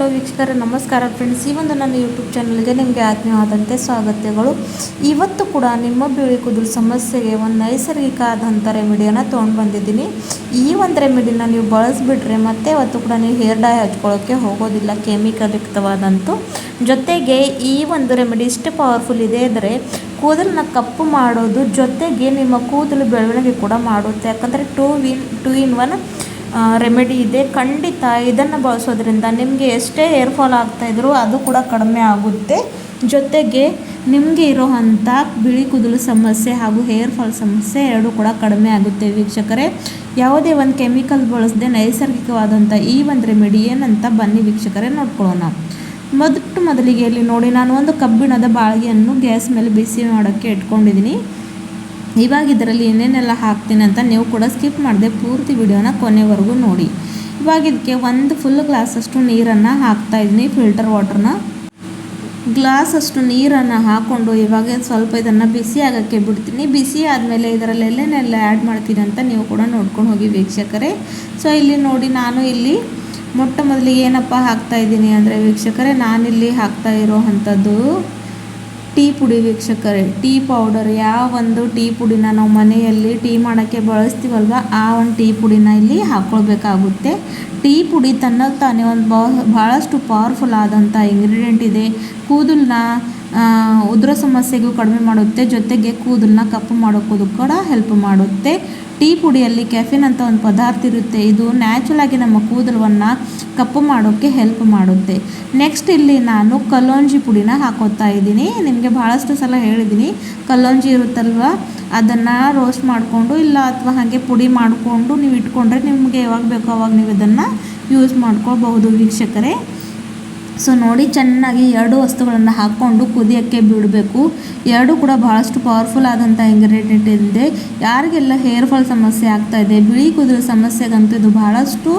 Hello ವೀಕ್ಷಕರೇ, ನಮಸ್ಕಾರ friends ಈ ಒಂದು ನನ್ನ ಯೂಟ್ಯೂಬ್ ಚಾನಲ್ಗೆ ನಿಮಗೆ ಆತ್ಮೀಯವಾದಂತೆ ಸ್ವಾಗತಗಳು. ಇವತ್ತು ಕೂಡ ನಿಮ್ಮ ಬಿಳಿ ಕೂದಲು ಸಮಸ್ಯೆಗೆ ಒಂದು ನೈಸರ್ಗಿಕ ಆದಂಥ ರೆಮಿಡಿಯನ್ನು ತೊಗೊಂಡು ಬಂದಿದ್ದೀನಿ. ಈ ಒಂದು ರೆಮಿಡಿನ ನೀವು ಬಳಸಿಬಿಟ್ರೆ ಮತ್ತೆ ಇವತ್ತು ಕೂಡ ನೀವು ಹೇರ್ ಡೈ ಹಚ್ಕೊಳ್ಳೋಕ್ಕೆ ಹೋಗೋದಿಲ್ಲ ಕೆಮಿಕಲ್ ಯುಕ್ತವಾದಂತೂ. ಜೊತೆಗೆ ಈ ಒಂದು ರೆಮಿಡಿ ಇಷ್ಟು ಪವರ್ಫುಲ್ ಇದೆ ಅಂದರೆ, ಕೂದಲನ್ನ ಕಪ್ಪು ಮಾಡೋದು ಜೊತೆಗೆ ನಿಮ್ಮ ಕೂದಲು ಬೆಳವಣಿಗೆ ಕೂಡ ಮಾಡುತ್ತೆ. ಯಾಕಂದರೆ two win two in one remedy ಇದೆ. ಖಂಡಿತ ಇದನ್ನು ಬಳಸೋದ್ರಿಂದ ನಿಮಗೆ ಎಷ್ಟೇ ಹೇರ್ ಫಾಲ್ ಆಗ್ತಾಯಿದ್ರು ಅದು ಕೂಡ ಕಡಿಮೆ ಆಗುತ್ತೆ. ಜೊತೆಗೆ ನಿಮಗೆ ಇರೋವಂಥ ಬಿಳಿ ಕೂದಲು ಸಮಸ್ಯೆ ಹಾಗೂ ಹೇರ್ ಫಾಲ್ ಸಮಸ್ಯೆ ಎರಡೂ ಕೂಡ ಕಡಿಮೆ ಆಗುತ್ತೆ ವೀಕ್ಷಕರೇ. ಯಾವುದೇ ಒಂದು ಕೆಮಿಕಲ್ ಬಳಸದೆ ನೈಸರ್ಗಿಕವಾದಂಥ ಈ ಒಂದು ರೆಮಿಡಿ ಏನಂತ ಬನ್ನಿ ವೀಕ್ಷಕರೇ, ನೋಡ್ಕೊಳ್ಳೋಣ. ಮೊದಲು ಮೊದಲಿಗೆ ಇಲ್ಲಿ ನೋಡಿ, ನಾನು ಒಂದು ಕಬ್ಬಿಣದ ಬಾಳಿಗೆಯನ್ನು ಗ್ಯಾಸ್ ಮೇಲೆ ಬಿಸಿ ಮಾಡೋಕ್ಕೆ ಇಟ್ಕೊಂಡಿದ್ದೀನಿ. ಇವಾಗ ಇದರಲ್ಲಿ ಏನೇನೆಲ್ಲ ಹಾಕ್ತೀನಿ ಅಂತ ನೀವು ಕೂಡ ಸ್ಕಿಪ್ ಮಾಡದೆ ಪೂರ್ತಿ ವಿಡಿಯೋನ ಕೊನೆವರೆಗೂ ನೋಡಿ. ಇವಾಗ ಇದಕ್ಕೆ ಒಂದು ಫುಲ್ ಗ್ಲಾಸಷ್ಟು ನೀರನ್ನು ಹಾಕ್ತಾಯಿದ್ದೀನಿ ಫಿಲ್ಟರ್ ವಾಟ್ರನ್ನ ಗ್ಲಾಸ್ ಅಷ್ಟು ನೀರನ್ನು ಹಾಕ್ಕೊಂಡು ಇವಾಗ ಸ್ವಲ್ಪ ಇದನ್ನು ಬಿಸಿ ಆಗೋಕ್ಕೆ ಬಿಡ್ತೀನಿ. ಬಿಸಿ ಆದಮೇಲೆ ಇದರಲ್ಲಿ ಎಲ್ಲೇನೆಲ್ಲ ಆ್ಯಡ್ ಮಾಡ್ತೀನಿ ಅಂತ ನೀವು ಕೂಡ ನೋಡ್ಕೊಂಡು ಹೋಗಿ ವೀಕ್ಷಕರೇ. ಸೊ ಇಲ್ಲಿ ನೋಡಿ ನಾನು ಇಲ್ಲಿ ಮೊಟ್ಟ ಮೊದಲಿಗೆ ಏನಪ್ಪ ಹಾಕ್ತಾ ಇದ್ದೀನಿ ಅಂದರೆ ವೀಕ್ಷಕರೇ, ನಾನಿಲ್ಲಿ ಹಾಕ್ತಾ ಇರೋ ಅಂಥದ್ದು ಟೀ ಪುಡಿ ವೀಕ್ಷಕರೇ, ಟೀ ಪೌಡರ್ ಯಾವ ಒಂದು ಟೀ ಪುಡಿನ ನಾವು ಮನೆಯಲ್ಲಿ ಟೀ ಮಾಡೋಕ್ಕೆ ಬಳಸ್ತೀವಲ್ವ, ಆ ಒಂದು ಟೀ ಪುಡಿನ ಇಲ್ಲಿ ಹಾಕ್ಕೊಳ್ಬೇಕಾಗುತ್ತೆ. ಟೀ ಪುಡಿ ತನ್ನ ತಾನೇ ಒಂದು ಬಹಳಷ್ಟು ಪವರ್ಫುಲ್ ಆದಂಥ ಇಂಗ್ರೀಡಿಯೆಂಟ್ ಇದೆ. ಕೂದಲನ್ನ ಉದುರೋ ಸಮಸ್ಯೆಗೂ ಕಡಿಮೆ ಮಾಡುತ್ತೆ, ಜೊತೆಗೆ ಕೂದಲನ್ನ ಕಪ್ಪು ಮಾಡೋಕ್ಕೂ ಕೂಡ ಹೆಲ್ಪ್ ಮಾಡುತ್ತೆ. ಟೀ ಪುಡಿಯಲ್ಲಿ ಕೆಫಿನ್ ಅಂತ ಒಂದು ಪದಾರ್ಥ ಇರುತ್ತೆ, ಇದು ನ್ಯಾಚುರಲಾಗಿ ನಮ್ಮ ಕೂದಲವನ್ನು ಕಪ್ಪು ಮಾಡೋಕ್ಕೆ ಹೆಲ್ಪ್ ಮಾಡುತ್ತೆ. ನೆಕ್ಸ್ಟ್ ಇಲ್ಲಿ ನಾನು ಕಲ್ಲೋಂಜಿ ಪುಡಿನ ಹಾಕೋತಾ ಇದ್ದೀನಿ. ನಿಮಗೆ ಭಾಳಷ್ಟು ಸಲ ಹೇಳಿದ್ದೀನಿ, ಕಲ್ಲೋಂಜಿ ಇರುತ್ತಲ್ವ? ಅದನ್ನು ರೋಸ್ಟ್ ಮಾಡಿಕೊಂಡು ಇಲ್ಲ ಅಥವಾ ಹಾಗೆ ಪುಡಿ ಮಾಡಿಕೊಂಡು ನೀವು ಇಟ್ಕೊಂಡ್ರೆ ನಿಮಗೆ ಯಾವಾಗ ಬೇಕೋ ಅವಾಗ ನೀವು ಇದನ್ನು ಯೂಸ್ ಮಾಡ್ಕೊಳ್ಬಹುದು ವೀಕ್ಷಕರೇ. ಸೊ ನೋಡಿ ಚೆನ್ನಾಗಿ ಎರಡು ವಸ್ತುಗಳನ್ನು ಹಾಕ್ಕೊಂಡು ಕುದಿಯೋಕ್ಕೆ ಬಿಡಬೇಕು. ಎರಡು ಕೂಡ ಭಾಳಷ್ಟು ಪವರ್ಫುಲ್ ಆದಂಥ ಇಂಗ್ರೀಡಿಯೆಂಟ್ ಇದೆ. ಯಾರಿಗೆಲ್ಲ ಹೇರ್ ಫಾಲ್ ಸಮಸ್ಯೆ ಆಗ್ತಾ ಇದೆ, ಬಿಳಿ ಕೂದಲು ಸಮಸ್ಯೆಗಂತೂ ಇದು ಭಾಳಷ್ಟು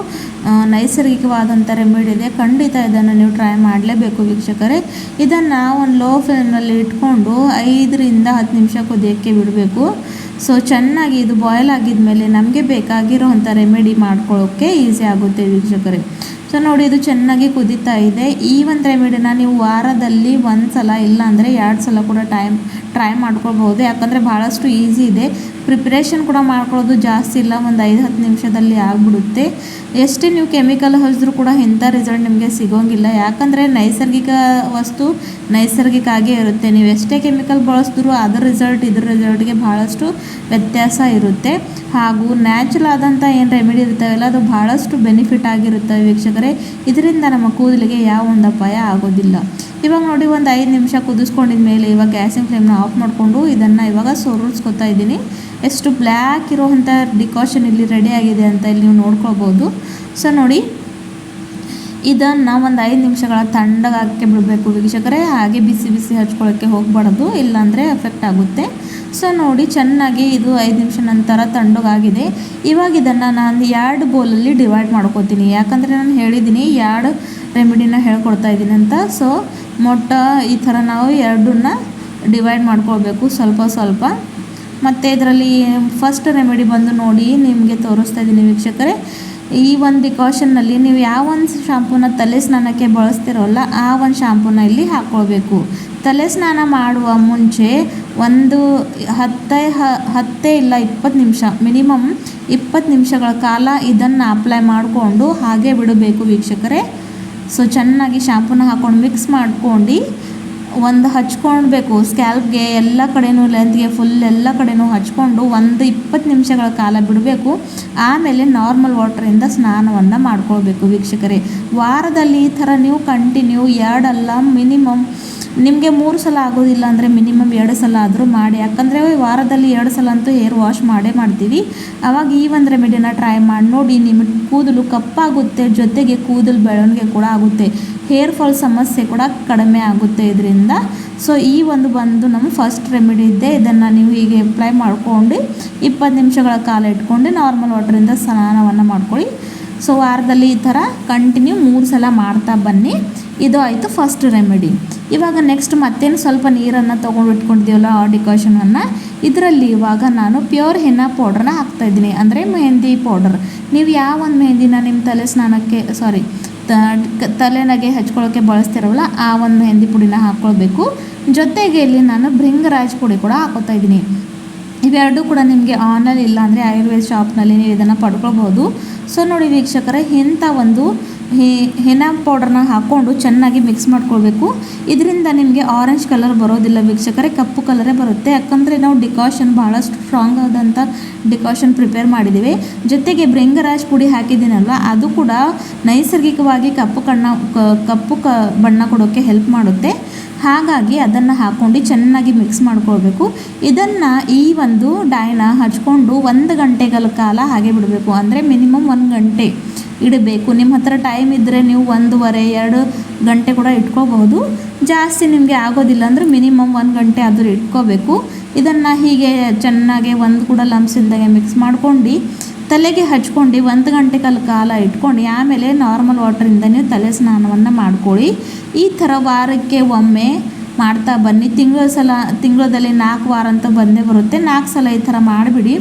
ನೈಸರ್ಗಿಕವಾದಂಥ ರೆಮಿಡಿ ಇದೆ. ಖಂಡಿತ ಇದನ್ನು ನೀವು ಟ್ರೈ ಮಾಡಲೇಬೇಕು ವೀಕ್ಷಕರೇ. ಇದನ್ನು ಒಂದು ಲೋ ಫ್ಲೇಮ್ನಲ್ಲಿ ಇಟ್ಕೊಂಡು ಐದರಿಂದ ಹತ್ತು ನಿಮಿಷ ಕುದಿಯೋಕ್ಕೆ ಬಿಡಬೇಕು. ಸೊ ಚೆನ್ನಾಗಿ ಇದು ಬಾಯ್ಲ್ ಆಗಿದ್ಮೇಲೆ ನಮಗೆ ಬೇಕಾಗಿರೋವಂಥ ರೆಮಿಡಿ ಮಾಡ್ಕೊಳ್ಳೋಕ್ಕೆ ಈಸಿ ಆಗುತ್ತೆ ವೀಕ್ಷಕರೇ. ಸೊ ನೋಡಿ, ಇದು ಚೆನ್ನಾಗಿ ಕುದೀತಾ ಇದೆ. ಈ ಒಂದು ರೆಮಿಡಿನ ನೀವು ವಾರದಲ್ಲಿ ಒಂದು ಸಲ ಇಲ್ಲ ಅಂದರೆ ಎರಡು ಸಲ ಕೂಡ ಟೈಮ್ ಟ್ರೈ ಮಾಡ್ಕೊಳ್ಬೋದು ಯಾಕಂದರೆ ಭಾಳಷ್ಟು ಈಸಿ ಇದೆ. ಪ್ರಿಪ್ರೇಷನ್ ಕೂಡ ಮಾಡ್ಕೊಳ್ಳೋದು ಜಾಸ್ತಿ ಇಲ್ಲ. ಒಂದು ಐದು, ಹತ್ತು ನಿಮಿಷದಲ್ಲಿ ಆಗಿಬಿಡುತ್ತೆ. ಎಷ್ಟೇ ನೀವು ಕೆಮಿಕಲ್ ಹಚ್ಚಿದ್ರೂ ಕೂಡ ಇಂಥ ರಿಸಲ್ಟ್ ನಿಮಗೆ ಸಿಗೋಂಗಿಲ್ಲ. ಯಾಕಂದರೆ ನೈಸರ್ಗಿಕ ವಸ್ತು ನೈಸರ್ಗಿಕ ಆಗೇ ಇರುತ್ತೆ. ನೀವು ಎಷ್ಟೇ ಕೆಮಿಕಲ್ ಬಳಸಿದ್ರು ಅದರ ರಿಸಲ್ಟ್ ಇದ್ರ ರಿಸಲ್ಟ್ಗೆ ಭಾಳಷ್ಟು ವ್ಯತ್ಯಾಸ ಇರುತ್ತೆ. ಹಾಗೂ ನ್ಯಾಚುರಲ್ ಆದಂಥ ಏನು ರೆಮಿಡಿ ಇರ್ತಾವಲ್ಲ ಅದು ಭಾಳಷ್ಟು ಬೆನಿಫಿಟ್ ಆಗಿರುತ್ತವೆ ವೀಕ್ಷಕರೇ. ಇದರಿಂದ ನಮ್ಮ ಕೂದಲಿಗೆ ಯಾವ ಒಂದು ಅಪಾಯ ಆಗೋದಿಲ್ಲ. ಇವಾಗ ನೋಡಿ, ಒಂದು ಐದು ನಿಮಿಷ ಕುದಿಸ್ಕೊಂಡಿದ ಮೇಲೆ ಇವಾಗ ಗ್ಯಾಸಿನ ಫ್ಲೇಮ್ನ ಆಫ್ ಮಾಡಿಕೊಂಡು ಇದನ್ನು ಇವಾಗ ಸೋರಿಸ್ಕೊತಾ ಇದ್ದೀನಿ. ಎಷ್ಟು ಬ್ಲ್ಯಾಕ್ ಇರೋವಂಥ ಡಿಕಾಷನ್ ಇಲ್ಲಿ ರೆಡಿ ಆಗಿದೆ ಅಂತ ಇಲ್ಲಿ ನೀವು ನೋಡ್ಕೊಳ್ಬೋದು. ಸೊ ನೋಡಿ ಇದನ್ನು ಒಂದು ಐದು ನಿಮಿಷಗಳ ತಣ್ಣಗಾಗಕ್ಕೆ ಬಿಡಬೇಕು ವೀಕ್ಷಕರೇ. ಹಾಗೆ ಬಿಸಿ ಬಿಸಿ ಹಚ್ಕೊಳ್ಳೋಕ್ಕೆ ಹೋಗಬಾರ್ದು, ಇಲ್ಲಾಂದರೆ ಎಫೆಕ್ಟ್ ಆಗುತ್ತೆ. ಸೊ ನೋಡಿ, ಚೆನ್ನಾಗಿ ಇದು ಐದು ನಿಮಿಷ ನಂತರ ತಣ್ಣಗಾಗಿದೆ ಇವಾಗ ಇದನ್ನು ನಾನು ಎರಡು ಬೋಲಲ್ಲಿ ಡಿವೈಡ್ ಮಾಡ್ಕೋತೀನಿ. ಯಾಕಂದರೆ ನಾನು ಹೇಳಿದ್ದೀನಿ ಎರಡು ರೆಮಿಡಿನ ಹೇಳ್ಕೊಡ್ತಾ ಇದ್ದೀನಿ ಅಂತ. ಸೊ ಮೊಟ್ಟ ಈ ಥರ ನಾವು ಎರಡನ್ನ ಡಿವೈಡ್ ಮಾಡ್ಕೊಳ್ಬೇಕು ಸ್ವಲ್ಪ ಸ್ವಲ್ಪ. ಮತ್ತು ಇದರಲ್ಲಿ ಫಸ್ಟ್ ರೆಮಿಡಿ ಬಂದು ನೋಡಿ ನಿಮಗೆ ತೋರಿಸ್ತಾ ಇದ್ದೀನಿ ವೀಕ್ಷಕರೇ. ಈ ಒಂದು ಡಿಕಾಷನ್ನಲ್ಲಿ ನೀವು ಯಾವ ಒಂದು ಶಾಂಪೂನ ತಲೆ ಸ್ನಾನಕ್ಕೆ ಬಳಸ್ತಿರೋಲ್ಲ, ಆ ಒಂದು ಶಾಂಪೂನ ಇಲ್ಲಿ ಹಾಕ್ಕೊಳ್ಬೇಕು. ತಲೆ ಸ್ನಾನ ಮಾಡುವ ಮುಂಚೆ ಒಂದು ಹತ್ತೇ ಹತ್ತೇ ಇಲ್ಲ ಇಪ್ಪತ್ತು ನಿಮಿಷ, ಮಿನಿಮಮ್ ಇಪ್ಪತ್ತು ನಿಮಿಷಗಳ ಕಾಲ ಇದನ್ನು ಅಪ್ಲೈ ಮಾಡಿಕೊಂಡು ಹಾಗೆ ಬಿಡಬೇಕು ವೀಕ್ಷಕರೇ. ಸೊ ಚೆನ್ನಾಗಿ ಶಾಂಪೂನ ಹಾಕ್ಕೊಂಡು ಮಿಕ್ಸ್ ಮಾಡ್ಕೊಂಡು ಒಂದು ಹಚ್ಕೊಳ್ಬೇಕು ಸ್ಕ್ಯಾಲ್ಪ್ಗೆ ಎಲ್ಲ ಕಡೆಯೂ ಲೆಂತ್ಗೆ ಫುಲ್ ಎಲ್ಲ ಕಡೆಯೂ ಹಚ್ಕೊಂಡು ಒಂದು ಇಪ್ಪತ್ತು ನಿಮಿಷಗಳ ಕಾಲ ಬಿಡಬೇಕು. ಆಮೇಲೆ ನಾರ್ಮಲ್ ವಾಟ್ರಿಂದ ಸ್ನಾನವನ್ನು ಮಾಡ್ಕೊಳ್ಬೇಕು ವೀಕ್ಷಕರೇ. ವಾರದಲ್ಲಿ ಈ ಥರ ನೀವು ಕಂಟಿನ್ಯೂ ಎರಡಲ್ಲ ಮಿನಿಮಮ್ ನಿಮಗೆ ಮೂರು ಸಲ ಆಗೋದಿಲ್ಲ ಅಂದರೆ ಮಿನಿಮಮ್ ಎರಡು ಸಲ ಆದರೂ ಮಾಡಿ. ಯಾಕಂದರೆ ವಾರದಲ್ಲಿ ಎರಡು ಸಲ ಅಂತೂ ಹೇರ್ ವಾಶ್ ಮಾಡೇ ಮಾಡ್ತೀವಿ. ಆವಾಗ ಈ ಒಂದು ರೆಮಿಡಿನ ಟ್ರೈ ಮಾಡಿ, ನೋಡಿ ನಿಮ್ಮ ಕೂದಲು ಕಪ್ಪಾಗುತ್ತೆ, ಜೊತೆಗೆ ಕೂದಲು ಬೆಳವಣಿಗೆ ಕೂಡ ಆಗುತ್ತೆ. ಹೇರ್ ಫಾಲ್ ಸಮಸ್ಯೆ ಕೂಡ ಕಡಿಮೆ ಆಗುತ್ತೆ ಇದರಿಂದ. ಸೊ ಈ ಒಂದು ಬಂದು ನಮ್ಮ ಫಸ್ಟ್ ರೆಮಿಡಿ ಇದೆ. ಇದನ್ನು ನೀವು ಹೀಗೆ ಅಪ್ಲೈ ಮಾಡ್ಕೊಂಡು ಇಪ್ಪತ್ತು ನಿಮಿಷಗಳ ಕಾಲ ಇಟ್ಕೊಂಡು ನಾರ್ಮಲ್ ವಾಟರಿಂದ ಸ್ನಾನವನ್ನು ಮಾಡ್ಕೊಳ್ಳಿ. ಸೊ ವಾರದಲ್ಲಿ ಈ ಥರ ಕಂಟಿನ್ಯೂ ಮೂರು ಸಲ ಮಾಡ್ತಾ ಬನ್ನಿ. ಇದು ಆಯಿತು ಫಸ್ಟ್ ರೆಮಿಡಿ ಇವಾಗ ನೆಕ್ಸ್ಟ್ ಮತ್ತೇನು ಸ್ವಲ್ಪ ನೀರನ್ನು ತೊಗೊಂಡು ಇಟ್ಕೊಂಡಿದ್ದೀವಲ್ಲ ಆ ಡಿಕಾಷನನ್ನು ಇದರಲ್ಲಿ ಇವಾಗ ನಾನು ಪ್ಯೂರ್ ಹೆನ್ನ ಪೌಡ್ರನ್ನ ಹಾಕ್ತಾಯಿದ್ದೀನಿ ಅಂದರೆ ಮೆಹಂದಿ ಪೌಡರ್ ನೀವು ಯಾವ ಒಂದು ಮೆಹಂದಿನ ನಿಮ್ಮ ತಲೆ ಸ್ನಾನಕ್ಕೆ ಸಾರಿ ತಲೆನಾಗೆ ಹಚ್ಕೊಳ್ಳೋಕ್ಕೆ ಬಳಸ್ತಿರಲ್ಲ ಆ ಒಂದು ಮೆಹಂದಿ ಪುಡಿನ ಹಾಕ್ಕೊಳ್ಬೇಕು. ಜೊತೆಗೆ ಇಲ್ಲಿ ನಾನು ಭೃಂಗರಾಜ್ ಪುಡಿ ಕೂಡ ಹಾಕೋತಾ ಇದ್ದೀನಿ. ಇವೆರಡೂ ಕೂಡ ನಿಮಗೆ ಆನಲ್ಲಿ ಇಲ್ಲ ಅಂದರೆ ಆಯುರ್ವೇದ ಶಾಪ್ನಲ್ಲಿ ನೀವು ಇದನ್ನು ಪಡ್ಕೊಳ್ಬೋದು ಸೊ ನೋಡಿ ವೀಕ್ಷಕರೇ, ಇಂಥ ಒಂದು ಹೆನ ಪೌಡರ್ನ ಹಾಕ್ಕೊಂಡು ಚೆನ್ನಾಗಿ ಮಿಕ್ಸ್ ಮಾಡ್ಕೊಳ್ಬೇಕು. ಇದರಿಂದ ನಿಮಗೆ ಆರೆಂಜ್ ಕಲರ್ ಬರೋದಿಲ್ಲ ವೀಕ್ಷಕರೇ, ಕಪ್ಪು ಕಲರೇ ಬರುತ್ತೆ. ಯಾಕಂದರೆ ನಾವು ಡಿಕಾಷನ್ ಭಾಳಷ್ಟು ಸ್ಟ್ರಾಂಗ್ ಆದಂಥ ಡಿಕಾಷನ್ ಪ್ರಿಪೇರ್ ಮಾಡಿದ್ದೀವಿ. ಜೊತೆಗೆ ಬ್ರೆಂಗರಾಜ್ ಪುಡಿ ಹಾಕಿದ್ದೀನಲ್ವ, ಅದು ಕೂಡ ನೈಸರ್ಗಿಕವಾಗಿ ಕಪ್ಪು ಕಣ್ಣ ಕಪ್ಪು ಕ, ಬಣ್ಣ ಕೊಡೋಕ್ಕೆ ಹೆಲ್ಪ್ ಮಾಡುತ್ತೆ. ಹಾಗಾಗಿ ಅದನ್ನು ಹಾಕ್ಕೊಂಡು ಚೆನ್ನಾಗಿ ಮಿಕ್ಸ್ ಮಾಡ್ಕೊಳ್ಬೇಕು. ಇದನ್ನು ಈ ಒಂದು ಡೈನ ಹಚ್ಕೊಂಡು ಒಂದು ಗಂಟೆಗಳ ಕಾಲ ಹಾಗೆ ಬಿಡಬೇಕು. ಅಂದರೆ ಮಿನಿಮಮ್ ಒಂದು ಗಂಟೆ. ಇಡಬೇಕು. ನಿಮ್ಮ ಹತ್ರ ಟೈಮ್ ಇದ್ದರೆ ನೀವು ಒಂದೂವರೆ, ಎರಡು ಗಂಟೆ ಕೂಡ ಇಟ್ಕೋಬಹುದು. ಜಾಸ್ತಿ ನಿಮಗೆ ಆಗೋದಿಲ್ಲ ಅಂದರೆ ಮಿನಿಮಮ್ ಒಂದು ಗಂಟೆ ಆದರೂ ಇಟ್ಕೋಬೇಕು. ಇದನ್ನು ಹೀಗೆ ಚೆನ್ನಾಗಿ ಒಂದು ಕೂಡ ಲಮ್ಸಿಲ್ದಾಗೆ ಮಿಕ್ಸ್ ಮಾಡ್ಕೊಂಡು ತಲೆಗೆ ಹಚ್ಕೊಂಡು ಒಂದು ಗಂಟೆ ಕಾಲ ಕಾಲ ಇಟ್ಕೊಂಡು ಆಮೇಲೆ ನಾರ್ಮಲ್ ವಾಟರಿಂದ ನೀವು ತಲೆ ಸ್ನಾನವನ್ನು ಮಾಡ್ಕೊಳ್ಳಿ. ಈ ಥರ ವಾರಕ್ಕೆ ಒಮ್ಮೆ ಮಾಡ್ತಾ ಬನ್ನಿ. ತಿಂಗಳ ಸಲ ತಿಂಗಳಲ್ಲಿ ನಾಲ್ಕು ವಾರ ಅಂತ ಬಂದೇ ಬರುತ್ತೆ. ನಾಲ್ಕು ಸಲ ಈ ಥರ ಮಾಡಿಬಿಡಿ.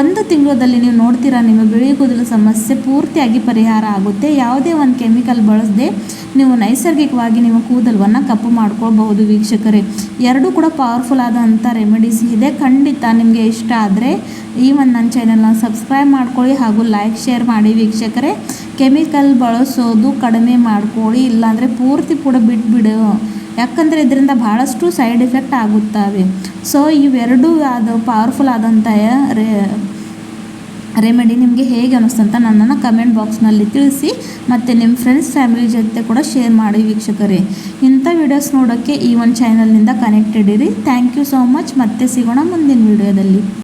ಒಂದು ತಿಂಗಳಲ್ಲಿ ನೀವು ನೋಡ್ತೀರಾ ನಿಮ್ಮ ಬಿಳಿ ಕೂದಲು ಸಮಸ್ಯೆ ಪೂರ್ತಿಯಾಗಿ ಪರಿಹಾರ ಆಗುತ್ತೆ. ಯಾವುದೇ ಒಂದು ಕೆಮಿಕಲ್ ಬಳಸದೆ ನೀವು ನೈಸರ್ಗಿಕವಾಗಿ ನಿಮ್ಮ ಕೂದಲನ್ನು ಕಪ್ಪು ಮಾಡ್ಕೊಳ್ಬಹುದು ವೀಕ್ಷಕರೇ. ಎರಡೂ ಕೂಡ ಪವರ್ಫುಲ್ ಆದಂಥ ರೆಮಿಡೀಸ್ ಇದೆ. ಖಂಡಿತ ನಿಮಗೆ ಇಷ್ಟ ಆದರೆ ಈ ಒಂದು ನನ್ನ ಚಾನಲ್ನ ಸಬ್ಸ್ಕ್ರೈಬ್ ಮಾಡ್ಕೊಳ್ಳಿ ಹಾಗೂ ಲೈಕ್ ಶೇರ್ ಮಾಡಿ ವೀಕ್ಷಕರೇ. ಕೆಮಿಕಲ್ ಬಳಸೋದು ಕಡಿಮೆ ಮಾಡ್ಕೊಳ್ಳಿ. ಇಲ್ಲಾಂದರೆ ಪೂರ್ತಿ ಕೂಡ ಬಿಟ್ಬಿಡು. ಯಾಕಂದರೆ ಇದರಿಂದ ಭಾಳಷ್ಟು ಸೈಡ್ ಎಫೆಕ್ಟ್ ಆಗುತ್ತವೆ. ಸೊ ಇವೆರಡೂ ಅದು ಪವರ್ಫುಲ್ ಆದಂಥ ರೇ ರೆಮಿಡಿ ನಿಮಗೆ ಹೇಗೆ ಅನ್ನಿಸ್ತು ಅಂತ ನನ್ನನ್ನು ಕಮೆಂಟ್ ಬಾಕ್ಸ್ನಲ್ಲಿ ತಿಳಿಸಿ ಮತ್ತು ನಿಮ್ಮ ಫ್ರೆಂಡ್ಸ್ ಫ್ಯಾಮಿಲಿ ಜೊತೆ ಕೂಡ ಶೇರ್ ಮಾಡಿ ವೀಕ್ಷಕರೇ. ಇಂಥ ವಿಡಿಯೋಸ್ ನೋಡೋಕ್ಕೆ ಈ ಒಂದು ಚಾನಲ್ನಿಂದ ಕನೆಕ್ಟೆಡ್ ಇರಿ. ಥ್ಯಾಂಕ್ ಯು ಸೋ ಮಚ್ ಮತ್ತೆ ಸಿಗೋಣ ಮುಂದಿನ ವಿಡಿಯೋದಲ್ಲಿ